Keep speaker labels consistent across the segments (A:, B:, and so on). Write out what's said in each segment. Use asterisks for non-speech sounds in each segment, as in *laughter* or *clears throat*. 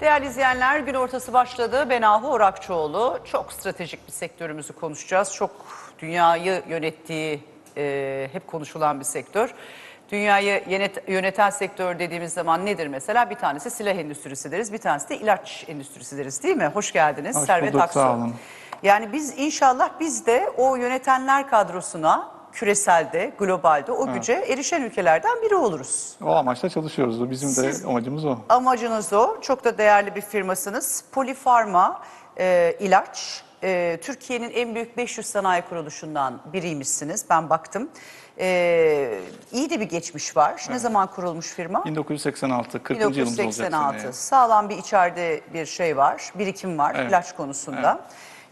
A: Değerli izleyenler gün ortası başladı. Ben Ahu Orakçıoğlu. Çok stratejik bir sektörümüzü konuşacağız. Çok dünyayı yönettiği e, hep konuşulan bir sektör. Dünyayı yönet- yöneten sektör dediğimiz zaman nedir mesela? Bir tanesi silah endüstrisi deriz, bir tanesi de ilaç endüstrisi deriz değil mi? Hoş geldiniz
B: Hoş
A: Servet
B: bulduk,
A: Aksu.
B: sağ olun.
A: Yani biz inşallah biz de o yönetenler kadrosuna küreselde, globalde o güce erişen ülkelerden biri oluruz.
B: O amaçla çalışıyoruz. Bizim
A: Siz-
B: de amacımız o.
A: Amacınız o. Çok da değerli bir firmasınız. Polifarma e, ilaç. E, Türkiye'nin en büyük 500 sanayi kuruluşundan biriymişsiniz. Ben baktım. E, iyi de bir geçmiş var. Ne zaman kurulmuş firma?
B: 1986, 40. yılımız olacak
A: 1986.
B: seneye.
A: Sağlam bir içeride bir şey var, birikim var
B: Evet.
A: ilaç konusunda.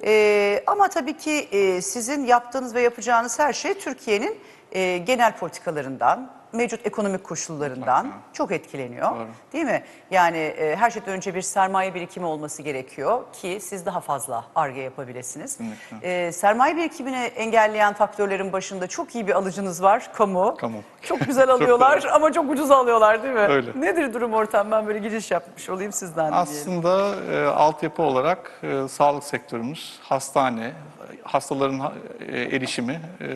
A: Ee, ama tabii ki e, sizin yaptığınız ve yapacağınız her şey Türkiye'nin e, genel politikalarından, mevcut ekonomik koşullarından
B: Mutlaka.
A: çok etkileniyor.
B: Doğru.
A: Değil mi? Yani e, her şeyden önce bir sermaye birikimi olması gerekiyor ki siz daha fazla ARGE yapabilirsiniz.
B: Kesinlikle.
A: E, sermaye birikimini engelleyen faktörlerin başında çok iyi bir alıcınız var, kamu.
B: Kamu.
A: Çok *laughs* güzel alıyorlar ama çok ucuz alıyorlar değil mi?
B: Öyle.
A: Nedir durum ortam? Ben böyle giriş yapmış olayım sizden.
B: Aslında e, altyapı olarak e, sağlık sektörümüz, hastane, hastaların ha- e, erişimi e,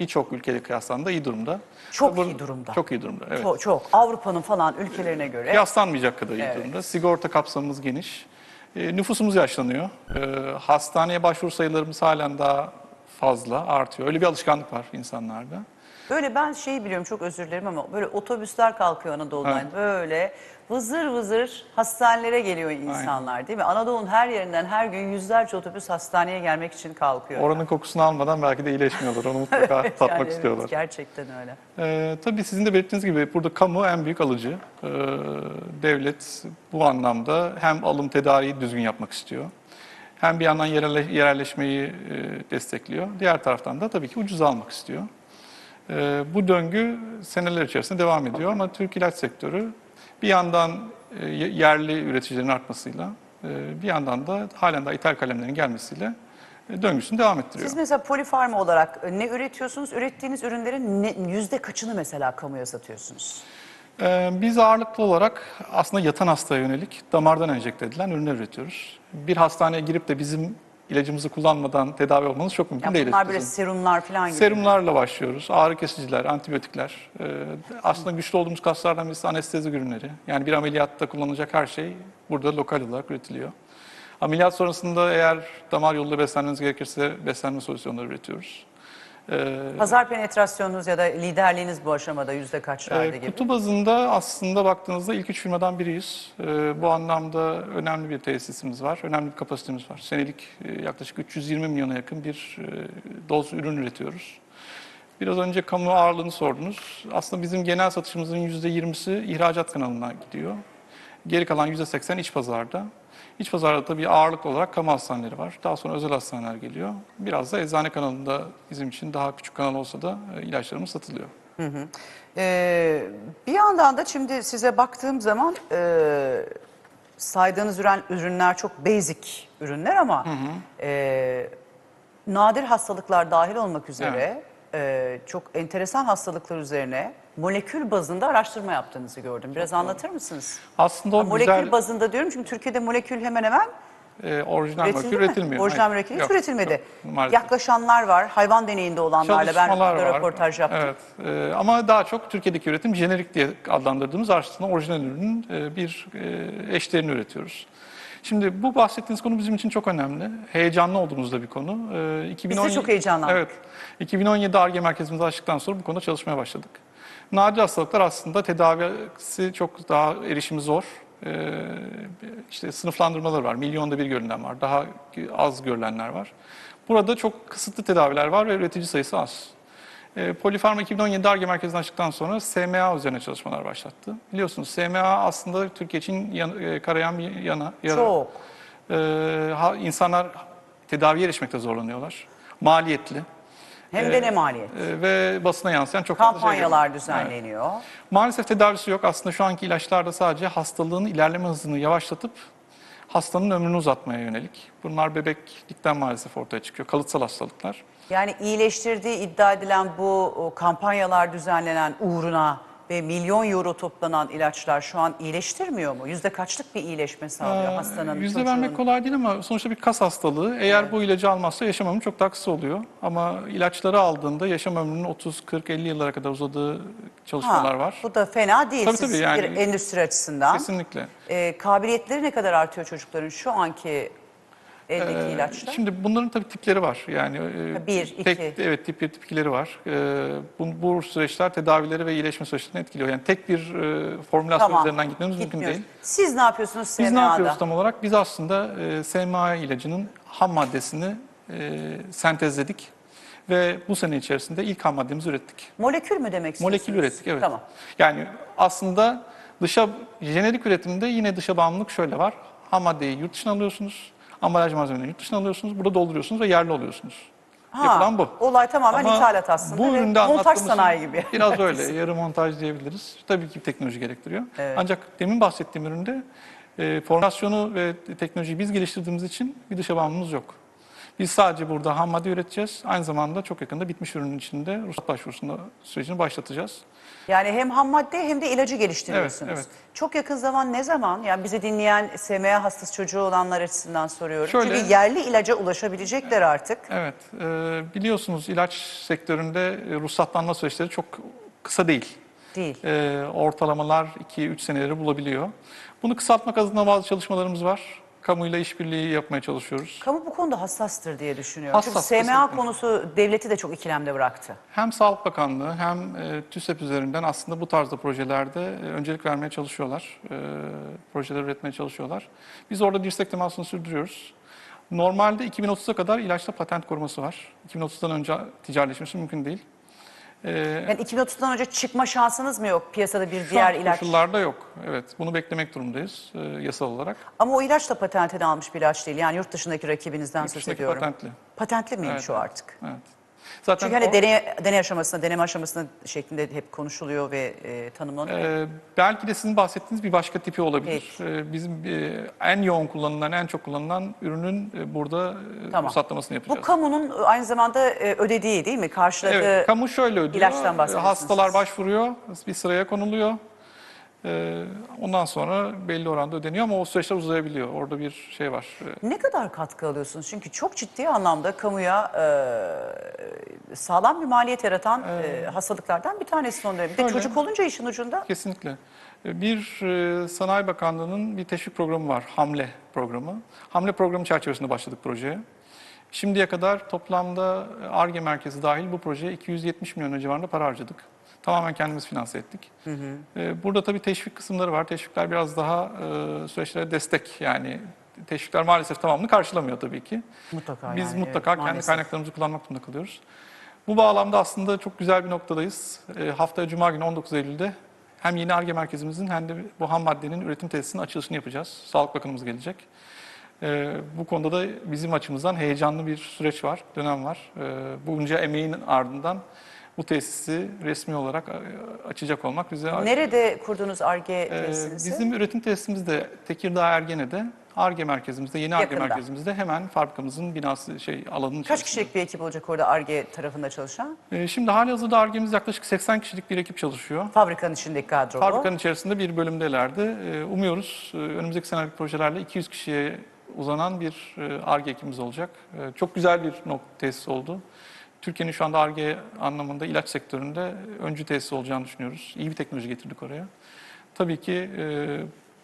B: birçok ülkeyle kıyaslandığında iyi durumda.
A: Çok
B: Bu-
A: iyi durumda.
B: Çok iyi durumda, evet.
A: Çok, çok. Avrupa'nın falan ülkelerine göre.
B: Yaslanmayacak kadar iyi
A: Evet.
B: durumda. Sigorta kapsamımız geniş. E, nüfusumuz yaşlanıyor. E, hastaneye başvuru sayılarımız halen daha fazla artıyor. Öyle bir alışkanlık var insanlarda.
A: Böyle ben şeyi biliyorum çok özür dilerim ama böyle otobüsler kalkıyor Anadolu'dan.
B: Evet.
A: Böyle vızır vızır hastanelere geliyor insanlar değil mi? Anadolu'nun her yerinden her gün yüzlerce otobüs hastaneye gelmek için kalkıyor.
B: Oranın kokusunu almadan belki de iyileşmiyorlar. Onu mutlaka *laughs*
A: Evet,
B: tatmak
A: yani evet,
B: istiyorlar.
A: gerçekten öyle.
B: Ee, tabii sizin de belirttiğiniz gibi burada kamu en büyük alıcı. Ee, devlet bu anlamda hem alım tedariği düzgün yapmak istiyor. Hem bir yandan yerelle- yerelleşmeyi e, destekliyor. Diğer taraftan da tabii ki ucuz almak istiyor. Ee, bu döngü seneler içerisinde devam ediyor ama Türk ilaç sektörü bir yandan e, ye- yerli üreticilerin artmasıyla e, bir yandan da halen daha ithal kalemlerin gelmesiyle e, döngüsünü devam ettiriyor.
A: Siz mesela polifarma olarak ne üretiyorsunuz? Ürettiğiniz ürünlerin ne, yüzde kaçını mesela kamuya satıyorsunuz?
B: Biz ağırlıklı olarak aslında yatan hastaya yönelik damardan enjekte edilen ürünler üretiyoruz. Bir hastaneye girip de bizim ilacımızı kullanmadan tedavi olmanız çok mümkün değil.
A: bunlar böyle serumlar falan gibi.
B: Serumlarla başlıyoruz. Ağrı kesiciler, antibiyotikler. Ee, Aslında güçlü olduğumuz kaslardan birisi anestezi ürünleri. Yani bir ameliyatta kullanılacak her şey burada lokal olarak üretiliyor. Ameliyat sonrasında eğer damar yoluyla beslenmeniz gerekirse beslenme solüsyonları üretiyoruz. Ee,
A: Pazar penetrasyonunuz ya da liderliğiniz bu aşamada yüzde kaçlarda
B: Ee,
A: gibi?
B: Kutu bazında aslında baktığınızda ilk üç firmadan biriyiz. Ee, bu anlamda önemli bir tesisimiz var, önemli bir kapasitemiz var. Senelik e, yaklaşık 320 milyona yakın bir e, doz ürün üretiyoruz. Biraz önce kamu ağırlığını sordunuz. Aslında bizim genel satışımızın %20'si ihracat kanalına gidiyor. Geri kalan %80 iç pazarda. İç pazarda tabii ağırlıklı olarak kamu hastaneleri var. Daha sonra özel hastaneler geliyor. Biraz da eczane kanalında bizim için daha küçük kanal olsa da e, ilaçlarımız satılıyor.
A: Ee, bir yandan da şimdi size baktığım zaman e, saydığınız ürün, ürünler çok basic ürünler ama e, nadir hastalıklar dahil olmak üzere e, çok enteresan hastalıklar üzerine molekül bazında araştırma yaptığınızı gördüm. Biraz anlatır mısınız?
B: Aslında o
A: molekül
B: güzel...
A: bazında diyorum çünkü Türkiye'de molekül hemen hemen
B: E, orijinal
A: üretildi
B: molekül
A: mi?
B: üretilmiyor.
A: Orijinal
B: Hayır,
A: molekül hiç
B: yok,
A: üretilmedi.
B: yok, maalesef.
A: Yaklaşanlar var. Hayvan deneyinde olanlarla ben burada röportaj yaptım.
B: Evet. E, ama daha çok Türkiye'deki üretim jenerik diye adlandırdığımız aslında orijinal ürünün e, bir e, eşlerini üretiyoruz. Şimdi bu bahsettiğiniz konu bizim için çok önemli. Heyecanlı olduğumuz da bir konu. E, 2017
A: çok heyecanlandık.
B: Evet. 2017 ARGE merkezimizi açtıktan sonra bu konuda çalışmaya başladık. Nadir hastalıklar aslında tedavisi çok daha erişimi zor. Ee, işte sınıflandırmaları var. Milyonda bir görülen var. Daha az görülenler var. Burada çok kısıtlı tedaviler var ve üretici sayısı az. Ee, Polifarma 2017 ARGE merkezinden çıktıktan sonra SMA üzerine çalışmalar başlattı. Biliyorsunuz SMA aslında Türkiye için yan, e, karayan bir yana. yara.
A: Çok.
B: Ha, insanlar tedaviye erişmekte zorlanıyorlar. Maliyetli.
A: Hem de ne maliyet.
B: Ee, ve basına yansıyan çok fazla şey
A: Kampanyalar
B: görüyoruz.
A: düzenleniyor.
B: Evet. Maalesef tedavisi yok. Aslında şu anki ilaçlarda sadece hastalığın ilerleme hızını yavaşlatıp hastanın ömrünü uzatmaya yönelik. Bunlar bebeklikten maalesef ortaya çıkıyor. Kalıtsal hastalıklar.
A: Yani iyileştirdiği iddia edilen bu o, kampanyalar düzenlenen uğruna ve milyon euro toplanan ilaçlar şu an iyileştirmiyor mu? Yüzde kaçlık bir iyileşme sağlıyor
B: Ee,
A: hastanın?
B: Yüzde
A: çocuğun?
B: vermek kolay değil ama sonuçta bir kas hastalığı. Eğer bu ilacı almazsa yaşam ömrü çok daha kısa oluyor. Ama ilaçları aldığında yaşam ömrünün 30, 40, 50 yıllara kadar uzadığı
A: Ha,
B: çalışmalar var.
A: Bu da fena değil
B: Tabii,
A: siz
B: tabii, yani-
A: bir endüstri açısından.
B: Kesinlikle.
A: Ee, kabiliyetleri ne kadar artıyor çocukların şu anki eldeki
B: Ee,
A: ilaçla?
B: Şimdi bunların tabii tipleri var. Yani e,
A: bir, iki.
B: tek evet tip bir tipleri var. Ee, bu, bu süreçler tedavileri ve iyileşme süreçlerini etkiliyor. Yani tek bir e, formülasyon üzerinden gitmemiz mümkün
A: Gitmiyoruz.
B: değil.
A: Siz ne yapıyorsunuz
B: Biz
A: SMA'da?
B: ne yapıyoruz tam olarak? Biz aslında e, SMA ilacının ham maddesini e, sentezledik ve bu sene içerisinde ilk ham maddemizi ürettik.
A: Molekül mü demek istiyorsunuz?
B: Molekül ürettik evet.
A: Tamam.
B: Yani aslında dışa jenerik üretimde yine dışa bağımlılık şöyle var. Ham maddeyi yurt dışına alıyorsunuz. Ambalaj malzemelerini yurt dışına alıyorsunuz. Burada dolduruyorsunuz ve yerli oluyorsunuz.
A: Ha,
B: Yapılan bu.
A: Olay tamamen
B: Ama
A: ithalat aslında.
B: Bu üründe
A: montaj
B: anlattığımız
A: sanayi
B: şey
A: gibi. *laughs*
B: Biraz *laughs* öyle. Yarı montaj diyebiliriz. Tabii ki teknoloji gerektiriyor.
A: Evet.
B: Ancak demin bahsettiğim üründe e, formülasyonu ve teknolojiyi biz geliştirdiğimiz için bir dışa bağımlılığımız yok. Biz sadece burada ham madde üreteceğiz. Aynı zamanda çok yakında bitmiş ürünün içinde ruhsat başvurusunda sürecini başlatacağız.
A: Yani hem ham madde hem de ilacı geliştiriyorsunuz.
B: Evet, evet.
A: Çok yakın zaman ne zaman? Yani bizi dinleyen SMA hastası çocuğu olanlar açısından soruyorum.
B: Şöyle-
A: Çünkü yerli ilaca ulaşabilecekler artık.
B: Evet, e, biliyorsunuz ilaç sektöründe e, ruhsatlanma süreçleri çok kısa değil.
A: Değil.
B: E, ortalamalar 2-3 seneleri bulabiliyor. Bunu kısaltmak adına bazı çalışmalarımız var. Kamuyla işbirliği yapmaya çalışıyoruz.
A: Kamu bu konuda hassastır diye düşünüyorum.
B: Hassas,
A: Çünkü SMA
B: kesinlikle.
A: konusu devleti de çok ikilemde bıraktı.
B: Hem Sağlık Bakanlığı hem e, TÜSEP üzerinden aslında bu tarzda projelerde e, öncelik vermeye çalışıyorlar. E, projeler üretmeye çalışıyorlar. Biz orada dirsek temasını sürdürüyoruz. Normalde 2030'a kadar ilaçta patent koruması var. 2030'dan önce ticaretleşmesi mümkün değil. E,
A: Yani 2030'dan önce çıkma şansınız mı yok piyasada bir
B: şu
A: diğer
B: an
A: ilaç?
B: koşullarda yok. Evet, bunu beklemek durumundayız e, yasal olarak.
A: Ama o ilaç da patentini almış bir ilaç değil. Yani yurt dışındaki rakibinizden
B: Yurt
A: söz
B: dışındaki
A: ediyorum.
B: patentli.
A: Patentli miymiş
B: Evet,
A: o artık?
B: Evet. Zaten
A: Çünkü hani
B: o-
A: deney, deney aşamasında, deneme aşamasında şeklinde hep konuşuluyor ve e, tanımlanıyor.
B: Ee, belki de sizin bahsettiğiniz bir başka tipi olabilir. Ee, bizim e, en yoğun kullanılan, en çok kullanılan ürünün e, burada e,
A: Tamam.
B: ruhsatlamasını yapacağız.
A: Bu kamunun aynı zamanda e, ödediği değil mi? Karşıladığı
B: Evet, kamu şöyle ödüyor.
A: ilaçtan bahsediyorsunuz
B: Hastalar başvuruyor, bir sıraya konuluyor. Ee, ondan sonra belli oranda ödeniyor ama o süreçler uzayabiliyor. Orada bir şey var. Ee,
A: ne kadar katkı alıyorsunuz? Çünkü çok ciddi anlamda kamuya e, sağlam bir maliyet yaratan e, hastalıklardan bir tanesi son dönem. Bir de
B: Şöyle.
A: çocuk olunca işin ucunda
B: Kesinlikle. Ee, Bir e, Sanayi Bakanlığı'nın bir teşvik programı var, Hamle programı. Hamle programı çerçevesinde başladık projeye. Şimdiye kadar toplamda ARGE merkezi dahil bu projeye 270 milyon civarında para harcadık. Tamamen kendimiz finanse ettik. Ee, Burada tabii teşvik kısımları var. Teşvikler biraz daha e, süreçlere destek yani teşvikler maalesef tamamını karşılamıyor tabii ki.
A: mutlaka
B: Biz
A: yani,
B: mutlaka
A: evet,
B: kendi
A: maalesef.
B: kaynaklarımızı kullanmak zorunda kalıyoruz. Bu bağlamda aslında çok güzel bir noktadayız. E, haftaya Cuma günü 19 Eylül'de hem yeni ARGE merkezimizin hem de bu ham maddenin üretim tesisinin açılışını yapacağız. Sağlık Bakanımız gelecek. E, bu konuda da bizim açımızdan heyecanlı bir süreç var, dönem var. E, bunca emeğin ardından bu tesisi resmi olarak e, açacak olmak bize...
A: Nerede kurdunuz ARGE
B: Ee,
A: tesisinizi?
B: bizim üretim tesisimiz de Tekirdağ Ergene'de, ARGE merkezimizde, yeni ARGE merkezimizde hemen fabrikamızın binası şey alanının
A: Kaç kişilik bir ekip olacak orada ARGE tarafında çalışan?
B: Ee, şimdi hali hazırda ARGE'miz yaklaşık 80 kişilik bir ekip çalışıyor.
A: Fabrikanın içindeki kadro.
B: Fabrikanın içerisinde bir bölümdelerdi. Ee, umuyoruz e, önümüzdeki senelik projelerle 200 kişiye uzanan bir e, ARGE ekibimiz olacak. E, çok güzel bir nokta tesis oldu. Türkiye'nin şu anda ARGE anlamında ilaç sektöründe öncü tesis olacağını düşünüyoruz. İyi bir teknoloji getirdik oraya. Tabii ki e,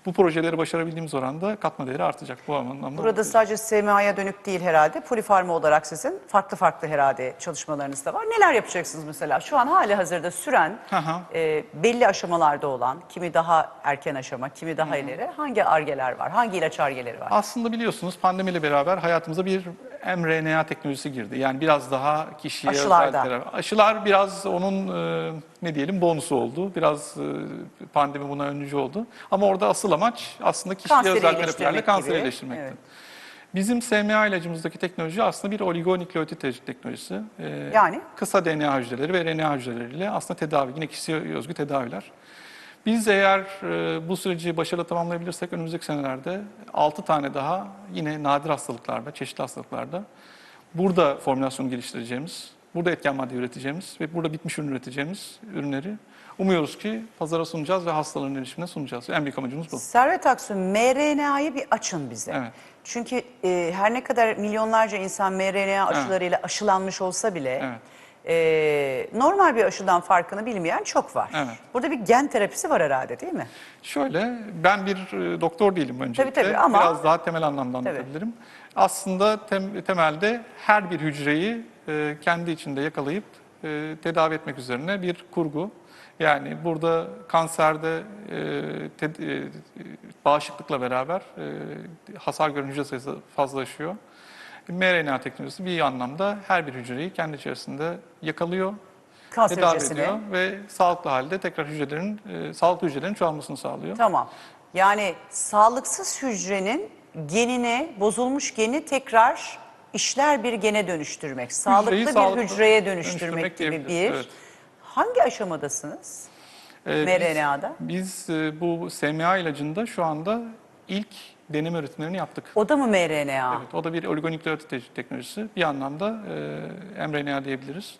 B: bu projeleri başarabildiğimiz oranda katma değeri artacak bu anlamda.
A: Burada sadece SMA'ya dönük değil herhalde. Polifarma olarak sizin farklı farklı herhalde çalışmalarınız da var. Neler yapacaksınız mesela? Şu an hali hazırda süren,
B: Hı hı.
A: e, belli aşamalarda olan, kimi daha erken aşama, kimi daha ileri. Hangi argeler var? Hangi ilaç argeleri var?
B: Aslında biliyorsunuz pandemiyle beraber hayatımıza bir mRNA teknolojisi girdi. Yani biraz daha kişiye
A: Aşılarda.
B: özel terapi. Aşılar biraz onun e, ne diyelim bonusu oldu. Biraz e, pandemi buna öncü oldu. Ama orada asıl amaç aslında kişiye
A: Kanseri
B: özel
A: iyileştirmek
B: terapilerle kanseri
A: gibi.
B: iyileştirmekti.
A: Evet.
B: Bizim SMA ilacımızdaki teknoloji aslında bir oligonükleotit te- teknolojisi. E,
A: Yani?
B: Kısa DNA hücreleri ve RNA hücreleriyle aslında tedavi, yine kişiye özgü tedaviler. Biz eğer e, bu süreci başarılı tamamlayabilirsek önümüzdeki senelerde 6 tane daha yine nadir hastalıklarda, çeşitli hastalıklarda burada formülasyon geliştireceğimiz, burada etken madde üreteceğimiz ve burada bitmiş ürün üreteceğimiz ürünleri Umuyoruz ki pazara sunacağız ve hastaların erişimine sunacağız. En büyük amacımız bu.
A: Servet Aksu, mRNA'yı bir açın bize.
B: Evet.
A: Çünkü e, her ne kadar milyonlarca insan mRNA aşılarıyla aşılanmış olsa bile
B: Evet.
A: E, normal bir aşıdan farkını bilmeyen çok var.
B: Evet.
A: Burada bir gen terapisi var herhalde değil mi?
B: Şöyle, ben bir e, doktor değilim öncelikle.
A: tabii ama-
B: Biraz daha temel anlamda
A: Tabii.
B: anlatabilirim. Aslında tem- temelde her bir hücreyi e, kendi içinde yakalayıp e, tedavi etmek üzerine bir kurgu. Yani burada kanserde e, te- e, bağışıklıkla beraber e, hasar gören hücre sayısı fazlalaşıyor. mRNA teknolojisi bir anlamda her bir hücreyi kendi içerisinde yakalıyor,
A: Kanser
B: tedavi
A: hücresini.
B: ediyor ve sağlıklı halde tekrar hücrelerin, e, sağlıklı hücrelerin çoğalmasını sağlıyor.
A: Tamam. Yani sağlıksız hücrenin genini, bozulmuş geni tekrar işler bir gene dönüştürmek. Sağlıklı bir
B: sağlıklı
A: hücreye dönüştürmek,
B: dönüştürmek
A: gibi bir.
B: diyebiliriz, evet.
A: Hangi aşamadasınız?
B: Ee,
A: mRNA'da?
B: Biz, biz e, bu SMA ilacında şu anda ilk deneme üretimlerini yaptık.
A: O da mı mRNA?
B: Evet, o da bir oligonükleotit te- teknolojisi. Bir anlamda e, mRNA diyebiliriz.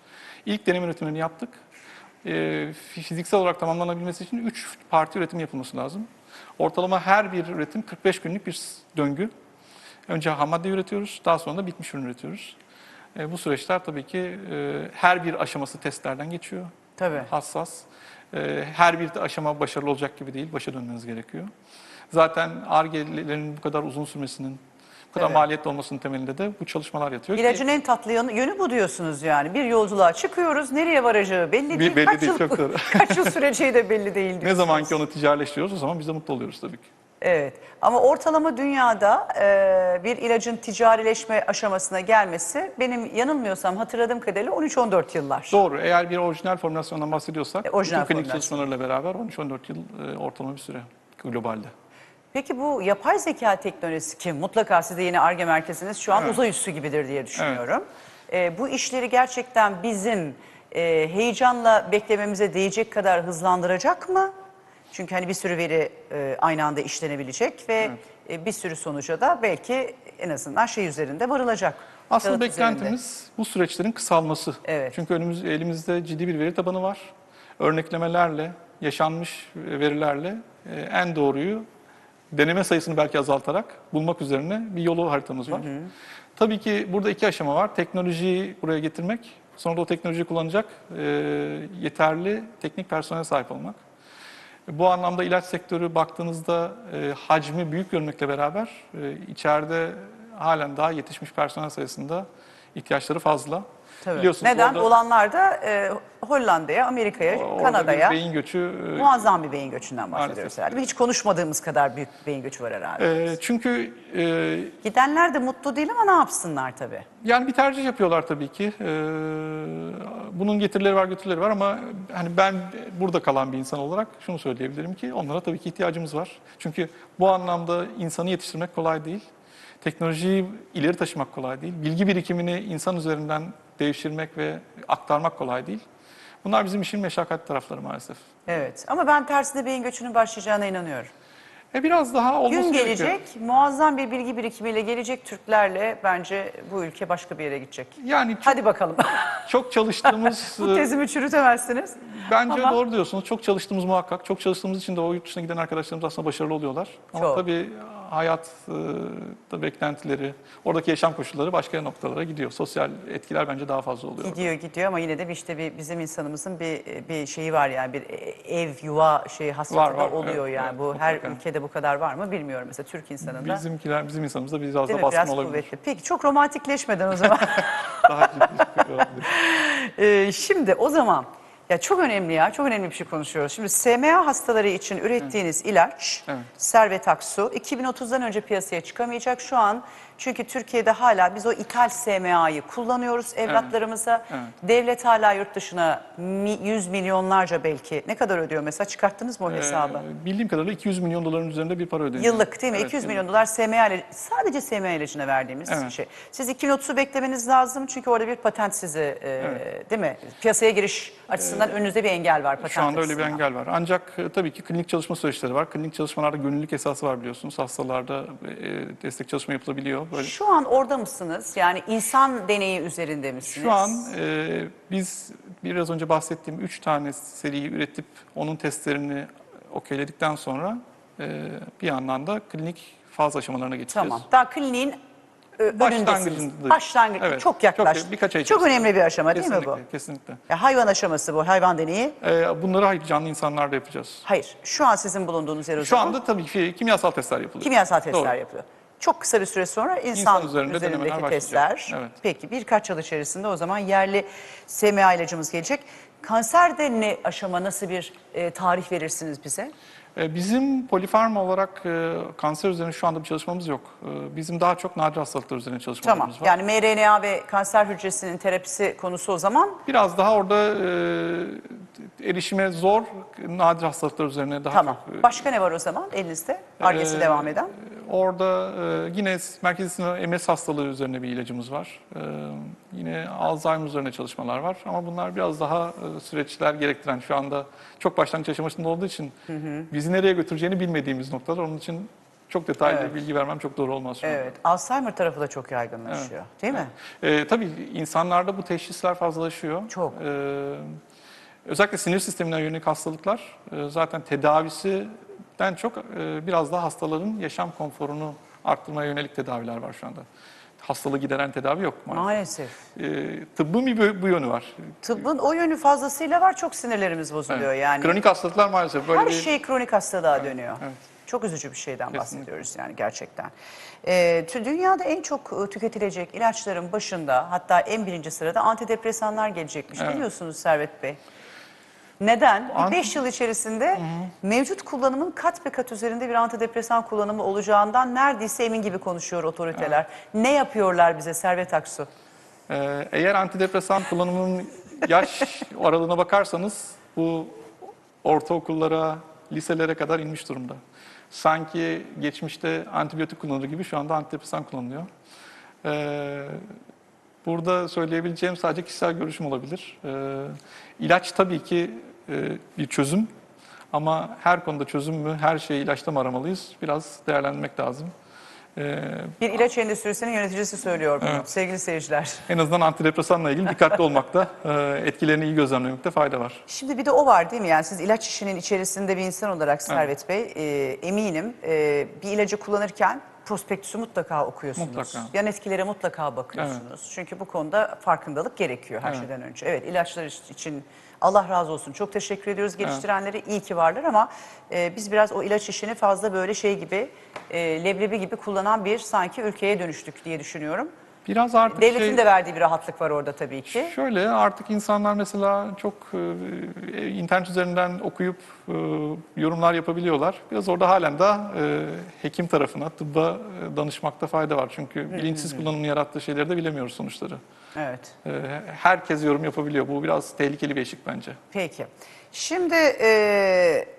B: İlk deneme üretimlerini yaptık. E, fiziksel olarak tamamlanabilmesi için 3 parti üretim yapılması lazım. Ortalama her bir üretim 45 günlük bir döngü. Önce ham madde üretiyoruz, daha sonra da bitmiş ürün üretiyoruz. E, bu süreçler tabii ki e, her bir aşaması testlerden geçiyor.
A: Tabii.
B: Hassas. E, her bir aşama başarılı olacak gibi değil, başa dönmeniz gerekiyor. Zaten ARGE'lerin bu kadar uzun sürmesinin, bu kadar
A: Evet.
B: maliyetli olmasının temelinde de bu çalışmalar yatıyor. ki-
A: İlacın en tatlı yanı, yönü bu diyorsunuz yani. Bir yolculuğa çıkıyoruz, nereye varacağı belli değil.
B: belli
A: kaç
B: değil,
A: yıl,
B: çok doğru. *laughs*
A: kaç yıl süreceği de belli değil
B: ne
A: diyorsunuz.
B: zaman ki onu ticarileştiriyoruz o zaman biz de mutlu oluyoruz tabii ki.
A: Evet ama ortalama dünyada e, bir ilacın ticarileşme aşamasına gelmesi benim yanılmıyorsam hatırladığım kadarıyla 13-14 yıllar.
B: Doğru. Eğer bir orijinal formülasyondan bahsediyorsak,
A: E, orijinal
B: bütün klinik
A: formülasyon.
B: çalışmalarla beraber 13-14 yıl e, ortalama bir süre globalde.
A: Peki bu yapay zeka teknolojisi ki mutlaka siz de yine ARGE merkeziniz şu an
B: Evet.
A: uzay üssü gibidir diye düşünüyorum. E, bu işleri gerçekten bizim e, heyecanla beklememize değecek kadar hızlandıracak mı? Çünkü hani bir sürü veri e, aynı anda işlenebilecek ve e, bir sürü sonuca da belki en azından şey üzerinde varılacak.
B: Aslında
A: Kağıt üzerinde.
B: beklentimiz bu süreçlerin kısalması.
A: Evet.
B: Çünkü önümüz, elimizde ciddi bir veri tabanı var. Örneklemelerle, yaşanmış verilerle e, en doğruyu deneme sayısını belki azaltarak bulmak üzerine bir yolu haritamız var. Tabii ki burada iki aşama var. Teknolojiyi buraya getirmek, sonra da o teknolojiyi kullanacak e, yeterli teknik personel sahip olmak. Bu anlamda ilaç sektörü baktığınızda e, hacmi büyük görünmekle beraber e, içeride halen daha yetişmiş personel sayısında ihtiyaçları fazla.
A: Tabii.
B: Biliyorsunuz
A: Neden?
B: orada-
A: Olanlar da e, Hollanda'ya, Amerika'ya,
B: orada
A: Kanada'ya
B: bir beyin göçü e,
A: muazzam bir beyin göçünden bahsediyoruz
B: Maalesef.
A: herhalde. Hiç konuşmadığımız kadar büyük bir beyin göçü var herhalde.
B: e, çünkü e,
A: Gidenler de mutlu değil ama ne yapsınlar tabii.
B: yani bir tercih yapıyorlar tabii ki. E, bunun getirileri var, götürüleri var ama hani ben burada kalan bir insan olarak şunu söyleyebilirim ki onlara tabii ki ihtiyacımız var. Çünkü bu anlamda insanı yetiştirmek kolay değil. Teknolojiyi ileri taşımak kolay değil. Bilgi birikimini insan üzerinden devşirmek ve aktarmak kolay değil. Bunlar bizim işin meşakkatli tarafları maalesef.
A: Evet ama ben tersine beyin göçünün başlayacağına inanıyorum.
B: E biraz daha olması
A: Gün
B: gerekiyor.
A: gelecek, muazzam bir bilgi birikimiyle gelecek Türklerle bence bu ülke başka bir yere gidecek.
B: Yani çok,
A: Hadi bakalım. *laughs*
B: çok çalıştığımız *laughs*
A: bu tezimi çürütemezsiniz.
B: Bence
A: Ama-
B: doğru diyorsunuz. Çok çalıştığımız muhakkak. Çok çalıştığımız için de o yurt dışına giden arkadaşlarımız aslında başarılı oluyorlar. Ama
A: Çok.
B: tabii hayat e, da beklentileri, oradaki yaşam koşulları başka noktalara gidiyor. Sosyal etkiler bence daha fazla oluyor.
A: Gidiyor gidiyor ama yine de bir işte bir bizim insanımızın bir bir şeyi var yani bir ev yuva şeyi hasreti
B: Var, var.
A: oluyor
B: Evet,
A: yani.
B: evet,
A: bu her
B: mutlaka.
A: ülkede bu kadar var mı bilmiyorum. Mesela Türk insanında
B: Bizimkiler, bizim insanımızda biraz
A: değil
B: da baskın
A: biraz
B: olabilir.
A: kuvvetli. Peki çok romantikleşmeden o zaman. *laughs*
B: Daha ciddi olabilir.
A: Ee, şimdi o zaman ya çok önemli ya çok önemli bir şey konuşuyoruz. Şimdi SMA hastaları için ürettiğiniz ilaç
B: Evet.
A: Servetaksu 2030'dan önce piyasaya çıkamayacak şu an. Çünkü Türkiye'de hala biz o ithal SMA'yı kullanıyoruz evlatlarımıza.
B: Evet.
A: Devlet hala yurt dışına mi- yüz milyonlarca belki ne kadar ödüyor mesela çıkarttınız mı o hesabı?
B: Ee, bildiğim kadarıyla 200 milyon doların üzerinde bir para ödeniyor.
A: Yıllık değil mi?
B: Evet,
A: 200
B: yıllık.
A: milyon dolar SMA ile sadece SMA ilacına verdiğimiz
B: Evet.
A: şey. Siz 2030'u beklemeniz lazım çünkü orada bir patent sizi e, değil mi? Piyasaya giriş açısından önünüzde bir engel var patent
B: Şu anda öyle bir
A: açısından.
B: engel var. Ancak e, tabii ki klinik çalışma süreçleri var. Klinik çalışmalarda gönüllülük esası var biliyorsunuz. Hastalarda e, destek çalışma yapılabiliyor. Böyle
A: Şu an orada mısınız? Yani insan deneyi üzerinde misiniz?
B: Şu an e, biz biraz önce bahsettiğim 3 tane seriyi üretip onun testlerini okeyledikten sonra e, bir yandan da klinik faz aşamalarına geçeceğiz.
A: Tamam. Daha kliniğin e, önündesiniz.
B: Başlangıcındayız.
A: Başlangıç.
B: Evet,
A: Çok yaklaştı.
B: Çok, birkaç ay
A: Çok
B: içerisinde.
A: önemli bir aşama değil mi bu?
B: Kesinlikle, Kesinlikle.
A: Ya hayvan aşaması bu, hayvan deneyi.
B: Ee, bunları hayır canlı insanlarda yapacağız.
A: Hayır, şu an sizin bulunduğunuz yer o
B: Şu
A: zaman
B: anda tabii ki kimyasal testler yapılıyor.
A: kimyasal testler
B: Doğru.
A: yapıyor. Çok kısa bir süre sonra insan,
B: İnsan üzerinde
A: üzerindeki
B: denemeler
A: testler.
B: başlayacak. Evet.
A: Peki birkaç yıl içerisinde o zaman yerli SMA ilacımız gelecek. Kanserde ne aşama, nasıl bir e, tarih verirsiniz bize?
B: Ee, Bizim polifarma olarak e, kanser üzerine şu anda bir çalışmamız yok. Ee, Bizim daha çok nadir hastalıklar üzerine çalışmalarımız
A: Tamam.
B: var.
A: Yani mRNA ve kanser hücresinin terapisi konusu o zaman
B: Biraz daha orada e, erişime zor nadir hastalıklar üzerine daha
A: tamam.
B: çok... e,
A: Başka ne var o zaman elinizde? Argesi
B: Ee,
A: devam eden.
B: Orada e, yine merkezi MS hastalığı üzerine bir ilacımız var. E, yine Alzheimer üzerine çalışmalar var. Ama bunlar biraz daha e, süreçler gerektiren şu anda çok başlangıç aşamasında olduğu için bizi nereye götüreceğini bilmediğimiz noktalar. Onun için çok detaylı
A: Evet.
B: bilgi vermem çok doğru olmaz anda.
A: Evet. Alzheimer tarafı da çok yaygınlaşıyor. Değil mi?
B: E, tabii insanlarda bu teşhisler fazlalaşıyor.
A: Çok.
B: E, özellikle sinir sistemine yönelik hastalıklar e, zaten tedavisinden çok e, biraz daha hastaların yaşam konforunu arttırmaya yönelik tedaviler var şu anda. Hastalığı gideren tedavi yok maalesef.
A: Maalesef.
B: E, tıbbın bir bu, yönü var.
A: Tıbbın o yönü fazlasıyla var. Çok sinirlerimiz bozuluyor
B: Evet.
A: yani.
B: Kronik hastalıklar maalesef böyle
A: Her
B: bir...
A: şey kronik hastalığa dönüyor.
B: evet.
A: Çok üzücü bir şeyden
B: Kesinlikle.
A: bahsediyoruz yani gerçekten. Tü- dünyada en çok e, tüketilecek ilaçların başında hatta en birinci sırada antidepresanlar gelecekmiş
B: Evet.
A: biliyorsunuz Servet Bey. Neden?
B: Anti-
A: 5 yıl içerisinde mevcut kullanımın kat be kat üzerinde bir antidepresan kullanımı olacağından neredeyse emin gibi konuşuyor otoriteler. Ne yapıyorlar bize Servet Aksu?
B: Ee, eğer antidepresan kullanımının yaş *laughs* aralığına bakarsanız bu ortaokullara, liselere kadar inmiş durumda. Sanki geçmişte antibiyotik kullanılır gibi şu anda antidepresan kullanılıyor. Ee, burada söyleyebileceğim sadece kişisel görüşüm olabilir. Ee, ilaç tabii ki e, bir çözüm ama her konuda çözüm mü, her şeyi ilaçta mı aramalıyız? Biraz değerlendirmek lazım. Ee,
A: Bir ilaç endüstrisinin yöneticisi söylüyor bunu
B: Evet.
A: sevgili seyirciler.
B: En azından antidepresanla ilgili dikkatli olmakta, e, etkilerini iyi gözlemlemekte fayda var.
A: Şimdi bir de o var değil mi? Yani siz ilaç işinin içerisinde bir insan olarak Servet Bey e, eminim e, bir ilacı kullanırken prospektüsü mutlaka okuyorsunuz.
B: Mutlaka.
A: Yan etkilere mutlaka bakıyorsunuz. Çünkü bu konuda farkındalık gerekiyor her
B: Evet.
A: şeyden önce. Evet ilaçlar için Allah razı olsun çok teşekkür ediyoruz geliştirenleri iyi ki varlar ama e, biz biraz o ilaç işini fazla böyle şey gibi e, leblebi gibi kullanan bir sanki ülkeye dönüştük diye düşünüyorum.
B: Biraz artık
A: Devletin
B: şey,
A: de verdiği bir rahatlık var orada tabii ki.
B: şöyle artık insanlar mesela çok e, internet üzerinden okuyup e, yorumlar yapabiliyorlar. Biraz orada halen daha e, hekim tarafına, tıbba e, danışmakta fayda var. Çünkü bilinçsiz kullanımın yarattığı şeyleri de bilemiyoruz sonuçları.
A: Evet.
B: E, herkes yorum yapabiliyor. Bu biraz tehlikeli bir eşik bence.
A: Peki. Şimdi e,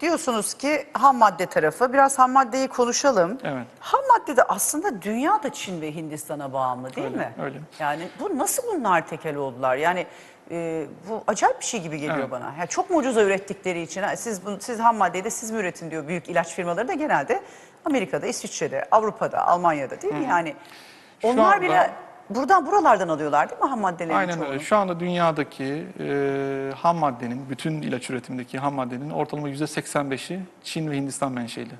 A: diyorsunuz ki ham madde tarafı. Biraz ham maddeyi konuşalım.
B: Evet.
A: Ham madde de aslında dünya da Çin ve Hindistan'a bağımlı değil
B: Öyle,
A: mi?
B: öyle.
A: Yani bu nasıl bunlar tekel oldular? Yani e, bu acayip bir şey gibi geliyor
B: Evet.
A: bana. Ya çok mu ucuza ürettikleri için ha, siz bu, siz ham maddeyi de siz mi üretin diyor büyük ilaç firmaları da genelde Amerika'da, İsviçre'de, Avrupa'da, Almanya'da değil mi? Yani
B: Şu
A: onlar
B: anda-
A: bile buradan buralardan alıyorlar değil mi ham maddelerin
B: Aynen
A: çoğunu?
B: öyle. Şu anda dünyadaki e, ham maddenin, bütün ilaç üretimindeki ham maddenin ortalama %85'i Çin ve Hindistan menşeli.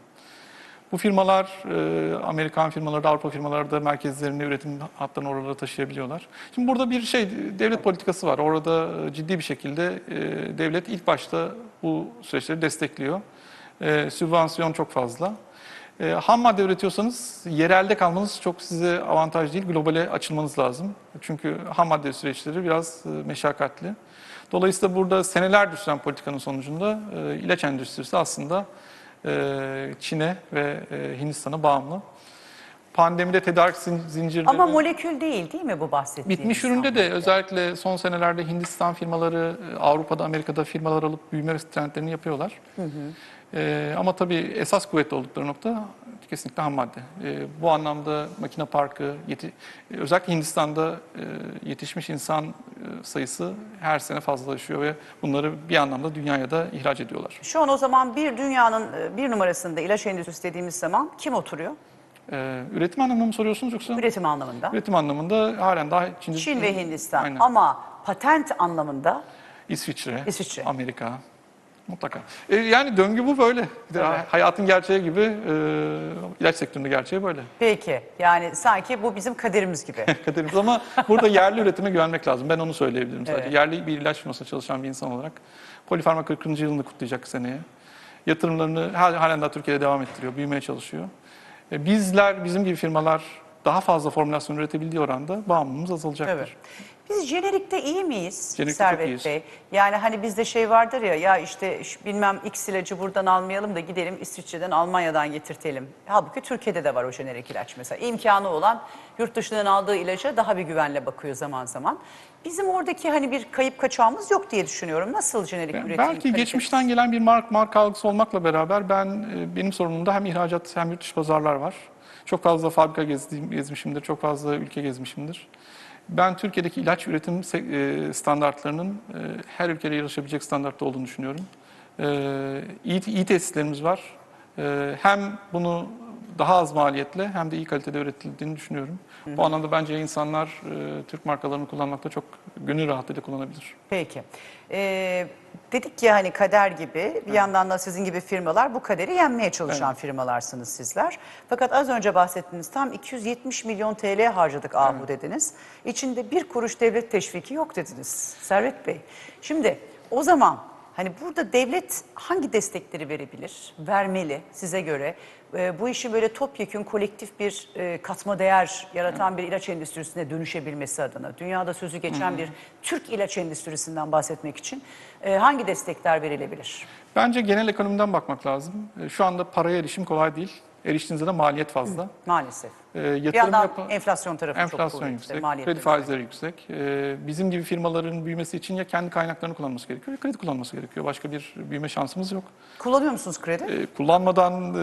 B: Bu firmalar, e, Amerikan firmaları da Avrupa firmaları da merkezlerini üretim hatlarını oralara taşıyabiliyorlar. Şimdi burada bir şey, devlet politikası var. Orada e, ciddi bir şekilde e, devlet ilk başta bu süreçleri destekliyor. E, sübvansiyon çok fazla. E, ham madde üretiyorsanız yerelde kalmanız çok size avantaj değil, globale açılmanız lazım. Çünkü ham madde süreçleri biraz e, meşakkatli. Dolayısıyla burada senelerdir süren politikanın sonucunda e, ilaç endüstrisi aslında e, Çin'e ve e, Hindistan'a bağımlı. Pandemide tedarik zin- zincirleri...
A: Ama molekül değil değil mi bu bahsettiğiniz?
B: Bitmiş üründe de özellikle son senelerde Hindistan firmaları, e, Avrupa'da, Amerika'da firmalar alıp büyüme trendlerini yapıyorlar. Ee, ama tabii esas kuvvetli oldukları nokta kesinlikle ham madde. Ee, bu anlamda makine parkı, yeti- e, özellikle Hindistan'da e, yetişmiş insan e, sayısı her sene fazlalaşıyor ve bunları bir anlamda dünyaya da ihraç ediyorlar.
A: Şu an o zaman bir dünyanın e, bir numarasında ilaç endüstrisi dediğimiz zaman kim oturuyor?
B: Ee, üretim anlamında mı soruyorsunuz yoksa?
A: Üretim anlamında.
B: Üretim anlamında halen daha Çin'de...
A: Çin ve Hindistan.
B: Aynen.
A: Ama patent anlamında
B: İsviçre,
A: İsviçre.
B: Amerika mutlaka. E, yani döngü bu böyle. Hayatın gerçeği gibi, e, ilaç sektöründe gerçeği böyle.
A: peki yani sanki bu bizim kaderimiz gibi. *laughs*
B: Kaderimiz ama burada yerli üretime güvenmek lazım. Ben onu söyleyebilirim sadece.
A: Evet.
B: Yerli bir ilaç firmasında çalışan bir insan olarak. Polifarma 40. yılını kutlayacak seneye. Yatırımlarını hal- halen daha Türkiye'de devam ettiriyor, büyümeye çalışıyor. E, bizler, bizim gibi firmalar daha fazla formülasyon üretebildiği oranda bağımlılığımız azalacaktır.
A: Evet. Biz jenerikte iyi miyiz
B: Jenerikte çok
A: Servet
B: iyiyiz.
A: Bey? Yani hani bizde şey vardır ya ya işte şu bilmem X ilacı buradan almayalım da gidelim İsviçre'den Almanya'dan getirtelim. Halbuki Türkiye'de de var o jenerik ilaç mesela. İmkanı olan yurt dışından aldığı ilaca daha bir güvenle bakıyor zaman zaman. Bizim oradaki hani bir kayıp kaçağımız yok diye düşünüyorum. Nasıl jenerik üretim?
B: belki
A: kalitesi?
B: geçmişten gelen bir mark, marka algısı olmakla beraber ben e, benim sorumlumda hem ihracat hem yurt dışı pazarlar var. Çok fazla fabrika gezdiğim, gezmişimdir, çok fazla ülke gezmişimdir. Ben Türkiye'deki ilaç üretim e, standartlarının e, her ülkede yarışabilecek standartta olduğunu düşünüyorum. E, İyi, iyi tesislerimiz var. Hem bunu daha az maliyetle hem de iyi kalitede üretildiğini düşünüyorum. Bu anlamda bence insanlar e, Türk markalarını kullanmakta çok gönül rahatlığıyla kullanabilir.
A: Peki. Ee, dedik ya hani kader gibi bir yandan da sizin gibi firmalar bu kaderi yenmeye çalışan firmalarsınız sizler. Fakat az önce bahsettiğiniz tam 270 milyon TL harcadık ahu dediniz. İçinde bir kuruş devlet teşviki yok dediniz Servet Bey. Şimdi o zaman hani burada devlet hangi destekleri verebilir, vermeli size göre? Ee, bu işin böyle topyekün kolektif bir e, katma değer yaratan bir ilaç endüstrisine dönüşebilmesi adına, dünyada sözü geçen bir Türk ilaç endüstrisinden bahsetmek için e, hangi destekler verilebilir?
B: Bence genel ekonomiden bakmak lazım. E, Şu anda paraya erişim kolay değil. Eriştiğinizde de maliyet fazla.
A: Maalesef.
B: E,
A: Bir
B: yatırım
A: yandan
B: yapa-
A: enflasyon tarafı çok
B: enflasyon
A: kuvvetli.
B: yüksek, kredi faizleri yüksek. E, Bizim gibi firmaların büyümesi için ya kendi kaynaklarını kullanması gerekiyor ya kredi kullanması gerekiyor. Başka bir büyüme şansımız yok.
A: Kullanıyor musunuz kredi?
B: E, Kullanmadan e,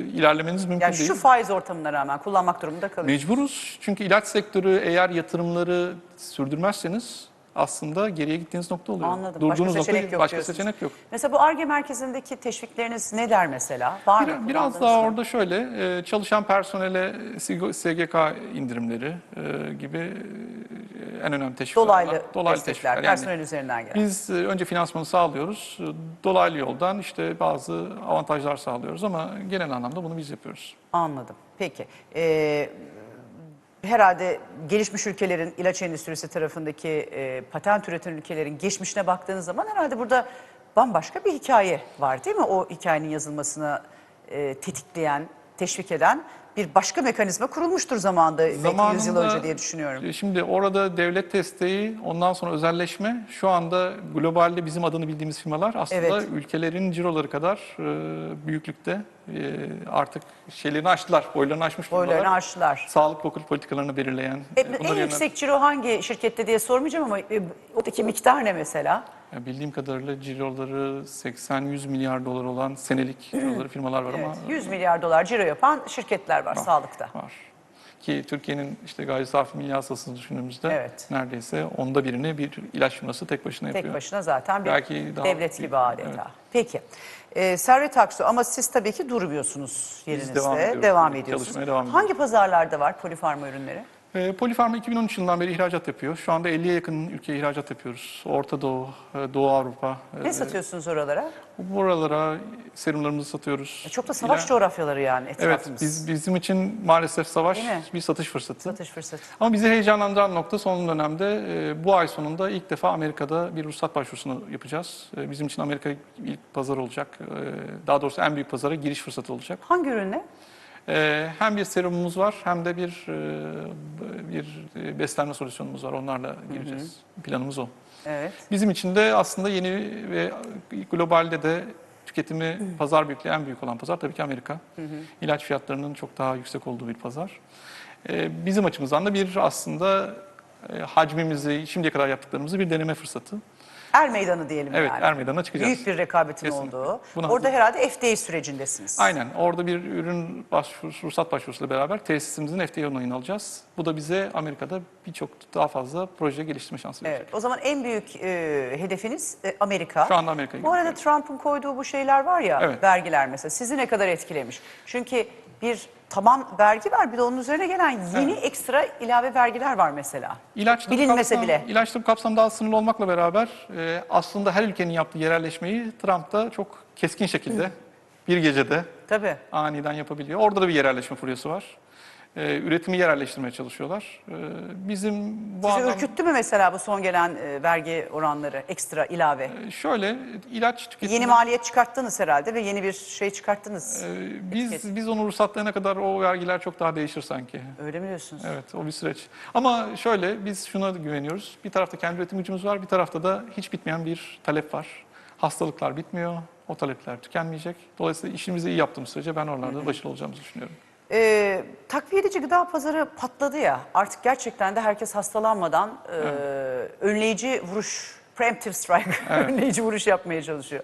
B: ilerlemeniz mümkün
A: yani
B: değil.
A: şu faiz ortamına rağmen kullanmak durumunda kalıyorsunuz.
B: Mecburuz. Çünkü ilaç sektörü eğer yatırımları sürdürmezseniz aslında geriye gittiğiniz nokta oluyor.
A: Anladım.
B: Durduğunuz
A: başka
B: nokta
A: seçenek yok
B: başka
A: diyorsunuz.
B: seçenek yok.
A: Mesela bu ARGE merkezindeki teşvikleriniz ne der mesela? Var mı?
B: Biraz, daha
A: mı?
B: orada şöyle, e, çalışan personele SG- SGK indirimleri e, gibi e, en önemli teşvikler
A: Dolaylı,
B: var. Dolaylı teşvikler. Yani
A: personel üzerinden gelen.
B: biz önce finansmanı sağlıyoruz, dolaylı yoldan işte bazı avantajlar sağlıyoruz ama genel anlamda bunu biz yapıyoruz.
A: Anladım. Peki. Ee, herhalde gelişmiş ülkelerin ilaç endüstrisi tarafındaki e, patent üreten ülkelerin geçmişine baktığınız zaman herhalde burada bambaşka bir hikaye var değil mi? O hikayenin yazılmasını e, tetikleyen, teşvik eden bir başka mekanizma kurulmuştur zamanında belki 100 yıl önce diye düşünüyorum.
B: e, Şimdi orada devlet desteği, ondan sonra özelleşme, şu anda globalde bizim adını bildiğimiz firmalar aslında
A: Evet.
B: ülkelerin ciroları kadar e, büyüklükte artık şeylerini aştılar, boylarını aşmış
A: Boylarını
B: durumdalar.
A: aştılar.
B: Sağlık okul politikalarını belirleyen.
A: E,
B: e,
A: en
B: yönlendiren-
A: yüksek ciro hangi şirkette diye sormayacağım ama e, oradaki miktar ne mesela?
B: Ya bildiğim kadarıyla ciroları 80-100 milyar dolar olan senelik ciroları *clears throat* firmalar var ama
A: 100 milyar dolar ciro yapan şirketler var sağlıkta.
B: var. Ki Türkiye'nin işte gayri safi milli hasılasını düşündüğümüzde
A: Evet.
B: neredeyse onda birini bir ilaç firması tek başına yapıyor.
A: Tek başına zaten bir
B: Belki daha
A: devlet gibi adeta.
B: evet.
A: Peki. Ee, Servet Aksu ama siz tabii ki durmuyorsunuz yerinizde.
B: devam ediyoruz.
A: devam
B: Evet,
A: ediyorsunuz.
B: çalışmaya devam ediyoruz.
A: Hangi pazarlarda var polifarma ürünleri?
B: E, Polifarma 2013 yılından beri ihracat yapıyor. Şu anda 50'ye yakın ülkeye ihracat yapıyoruz. Orta Doğu, e, Doğu Avrupa.
A: Ne
B: e,
A: satıyorsunuz oralara?
B: Buralara serumlarımızı satıyoruz.
A: E, Çok da savaş
B: İla-
A: coğrafyaları yani
B: Evet,
A: etrafımız.
B: biz, bizim için maalesef savaş bir satış fırsatı.
A: Satış fırsatı.
B: Ama bizi heyecanlandıran nokta son dönemde e, bu ay sonunda ilk defa Amerika'da bir ruhsat başvurusunu yapacağız. E, bizim için Amerika ilk pazar olacak. E, daha doğrusu en büyük pazara giriş fırsatı olacak.
A: Hangi ürünle?
B: E, hem bir serumumuz var hem de bir e, bir e, beslenme solüsyonumuz var. Onlarla gireceğiz. Planımız o.
A: Evet.
B: Bizim için de aslında yeni ve globalde de tüketimi pazar büyüklüğü en büyük olan pazar tabii ki Amerika. İlaç fiyatlarının çok daha yüksek olduğu bir pazar. Ee, Bizim açımızdan da bir aslında e, hacmimizi, şimdiye kadar yaptıklarımızı bir deneme fırsatı.
A: Er meydanı diyelim
B: Evet,
A: yani.
B: er meydana çıkacağız.
A: Büyük bir rekabetin
B: Kesinlikle.
A: olduğu.
B: Buna
A: Orada
B: hazır.
A: herhalde FDA sürecindesiniz.
B: Aynen. Orada bir ürün başvurusu, ruhsat başvurusuyla beraber tesisimizin FDA onayını alacağız. Bu da bize Amerika'da birçok daha fazla proje geliştirme şansı verecek.
A: Evet, o zaman en büyük e, hedefiniz e, Amerika.
B: Şu anda Amerika'ya
A: Bu arada Trump'ın koyduğu bu şeyler var ya,
B: Evet.
A: vergiler mesela sizi ne kadar etkilemiş? Çünkü bir taban vergi var bir de onun üzerine gelen yeni ekstra ilave vergiler var mesela.
B: İlaç tabii
A: Bilinmese
B: kapsam-
A: bile.
B: İlaç tabii kapsamı daha sınırlı olmakla beraber e, aslında her ülkenin yaptığı yerelleşmeyi Trump da çok keskin şekilde bir gecede
A: Tabii.
B: aniden yapabiliyor. Orada da bir yerelleşme furyası var. E, üretimi yerelleştirmeye çalışıyorlar. E, bizim bu
A: Sizi
B: anlamda-
A: ürküttü mü mesela bu son gelen e, vergi oranları ekstra ilave?
B: E, şöyle ilaç tüketimi...
A: Yeni maliyet çıkarttınız herhalde ve yeni bir şey çıkarttınız.
B: e, biz, biz onu ruhsatlayana kadar o vergiler çok daha değişir sanki.
A: Öyle mi diyorsunuz?
B: Evet o bir süreç. Ama şöyle biz şuna güveniyoruz. Bir tarafta kendi üretim gücümüz var, bir tarafta da hiç bitmeyen bir talep var. Hastalıklar bitmiyor, o talepler tükenmeyecek. Dolayısıyla işimizi iyi yaptığımız sürece ben oralarda *clears throat* başarılı olacağımızı düşünüyorum.
A: Ee, takviye edici gıda pazarı patladı ya. Artık gerçekten de herkes hastalanmadan e, önleyici vuruş, preemptive strike, *laughs* önleyici vuruş yapmaya çalışıyor.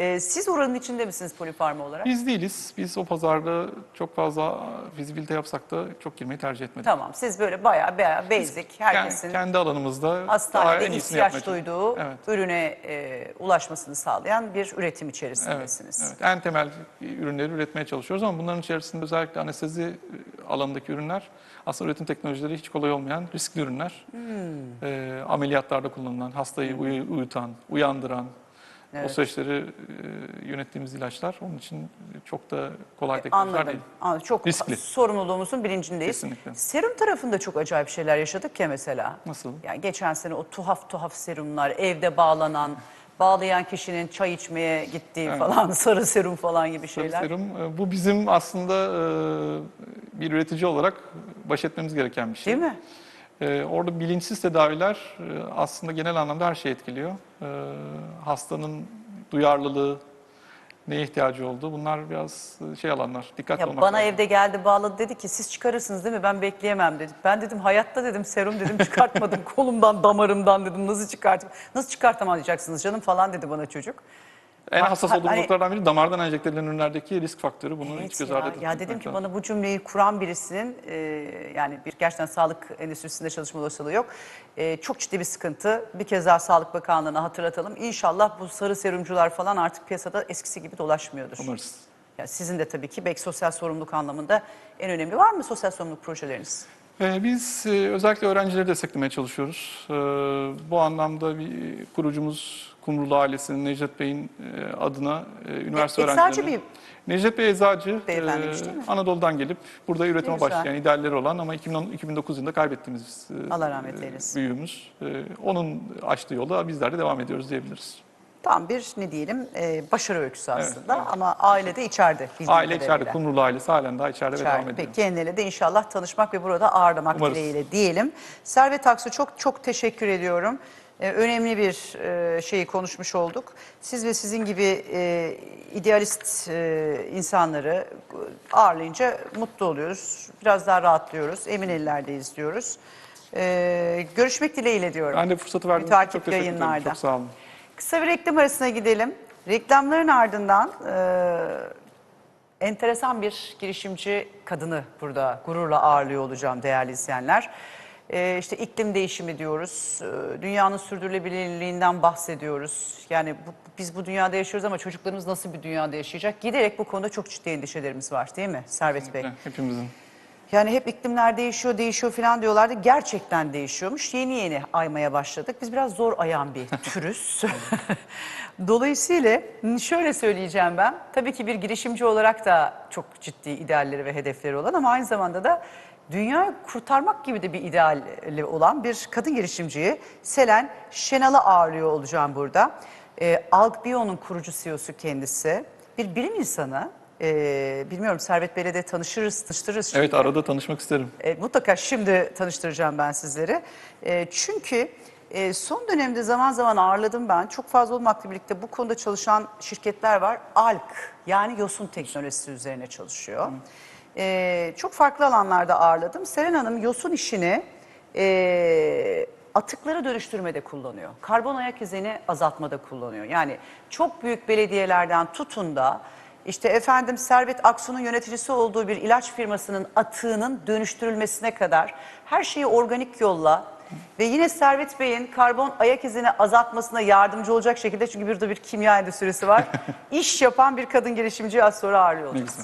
A: Ee, siz oranın içinde misiniz polifarma olarak?
B: Biz değiliz. Biz o pazarda çok fazla fizibilite yapsak da çok girmeyi tercih etmedik.
A: Tamam, siz böyle bayağı bayağı basic, herkesin
B: Kendi, kendi alanımızda daha
A: hastanede
B: en iyisini yapmaya
A: ihtiyaç
B: çalışıyoruz.
A: duyduğu
B: Evet.
A: ürüne e, ulaşmasını sağlayan bir üretim
B: Evet,
A: içerisindesiniz.
B: evet. En temel ürünleri üretmeye çalışıyoruz ama bunların içerisinde özellikle anestezi e, alanındaki ürünler aslında üretim teknolojileri hiç kolay olmayan riskli ürünler.
A: Hmm.
B: E, ameliyatlarda kullanılan, hastayı uyu- uyutan, uyandıran, o
A: Evet.
B: süreçleri e, yönettiğimiz ilaçlar. Onun için çok da kolay teknolojiler
A: Anladım.
B: değil.
A: Anladım. Çok
B: Riskli.
A: sorumluluğumuzun bilincindeyiz.
B: Kesinlikle.
A: Serum tarafında çok acayip şeyler yaşadık ya mesela.
B: Nasıl?
A: Yani geçen sene o tuhaf tuhaf serumlar, evde bağlanan, bağlayan kişinin çay içmeye gittiği falan, *laughs* sarı serum falan gibi
B: Sarı
A: şeyler.
B: serum, e, bu bizim aslında e, bir üretici olarak baş etmemiz gereken bir şey.
A: Değil mi?
B: Ee, orada bilinçsiz tedaviler e, aslında genel anlamda her şeyi etkiliyor. Ee, hastanın duyarlılığı, neye ihtiyacı olduğu bunlar biraz e, şey alanlar, dikkatli
A: Ya
B: olmak
A: bana
B: lazım.
A: evde geldi bağladı dedi ki siz çıkarırsınız değil mi? Ben bekleyemem dedi. Ben dedim hayatta dedim serum dedim çıkartmadım. *laughs* Kolumdan damarımdan dedim nasıl çıkartayım? Nasıl çıkartamayacaksınız canım falan dedi bana çocuk.
B: En
A: Ha-
B: hassas
A: ha-
B: olduğum
A: hani-
B: noktalardan biri damardan enjekte edilen ürünlerdeki risk faktörü. Bunu hiç
A: Evet
B: göz
A: ya,
B: ardı
A: ya
B: etmemek
A: dedim ki bana bu cümleyi kuran birisinin e, yani bir gerçekten sağlık endüstrisinde çalışma olasılığı yok. E, çok ciddi bir sıkıntı. Bir kez daha Sağlık Bakanlığı'na hatırlatalım. İnşallah bu sarı serumcular falan artık piyasada eskisi gibi dolaşmıyordur.
B: Umarız.
A: Ya sizin de tabii ki belki sosyal sorumluluk anlamında en önemli var mı sosyal sorumluluk projeleriniz?
B: Ee, Biz e, özellikle öğrencileri desteklemeye çalışıyoruz. Ee, Bu anlamda bir kurucumuz Kumrulu ailesinin Necdet Bey'in e, adına e, üniversite
A: eczacı
B: öğrencileri...
A: bir
B: Necdet Bey eczacı,
A: beyefendiymiş değil mi?
B: Anadolu'dan gelip burada üretime
A: güzel.
B: başlayan idealleri olan ama 2010, 2009 yılında kaybettiğimiz
A: Allah rahmet eylesin.
B: büyüğümüz. Onun açtığı yola bizler de devam ediyoruz diyebiliriz.
A: Tam bir ne diyelim e, başarı öyküsü aslında
B: evet.
A: ama ailede içeride. bildiğim
B: Aile içeride,
A: kadarıyla.
B: Kumrulu ailesi halen daha içeride ve
A: İçeride.
B: devam ediyor.
A: Peki kendileriyle de inşallah tanışmak ve burada ağırlamak
B: Umarız.
A: dileğiyle diyelim. Servet Aksu çok çok teşekkür ediyorum. Ee, önemli bir e, şeyi konuşmuş olduk. Siz ve sizin gibi e, idealist e, insanları ağırlayınca mutlu oluyoruz. Biraz daha rahatlıyoruz. Emin ellerdeyiz diyoruz. Ee, görüşmek dileğiyle diyorum.
B: Ben de fırsatı verdiğiniz için çok teşekkür ederim. Çok sağ olun.
A: Kısa bir reklam arasına gidelim. Reklamların ardından e, enteresan bir girişimci kadını burada gururla ağırlıyor olacağım değerli izleyenler. E, işte iklim değişimi diyoruz, e, dünyanın sürdürülebilirliğinden bahsediyoruz. Yani bu, biz bu dünyada yaşıyoruz ama çocuklarımız nasıl bir dünyada yaşayacak? Giderek bu konuda çok ciddi endişelerimiz var değil mi Servet Bey?
B: Hepimizin.
A: Yani hep iklimler değişiyor, değişiyor falan diyorlardı. Gerçekten değişiyormuş. Yeni yeni aymaya başladık. Biz biraz zor ayan bir *laughs* türüz. *laughs* Dolayısıyla şöyle söyleyeceğim ben. Tabii ki bir girişimci olarak da çok ciddi idealleri ve hedefleri olan ama aynı zamanda da dünyayı kurtarmak gibi de bir ideali olan bir kadın girişimciyi Selen Şenal'ı ağırlıyor olacağım burada. Ee, Algbio'nun kurucu CEO'su kendisi. Bir bilim insanı. Ee, bilmiyorum Servet Bey'le de tanışırız, tanıştırırız.
B: Evet arada tanışmak isterim.
A: E, mutlaka şimdi tanıştıracağım ben sizleri. E, çünkü e, son dönemde zaman zaman ağırladım ben. Çok fazla olmakla birlikte bu konuda çalışan şirketler var. ALK yani yosun teknolojisi üzerine çalışıyor. E, çok farklı alanlarda ağırladım. Seren Hanım yosun işini e, atıkları dönüştürmede kullanıyor. Karbon ayak izini azaltmada kullanıyor. Yani çok büyük belediyelerden tutun da işte efendim Servet Aksu'nun yöneticisi olduğu bir ilaç firmasının atığının dönüştürülmesine kadar her şeyi organik yolla ve yine Servet Bey'in karbon ayak izini azaltmasına yardımcı olacak şekilde çünkü burada bir kimya endüstrisi var. *laughs* iş yapan bir kadın girişimci az sonra ağırlıyor olacağız.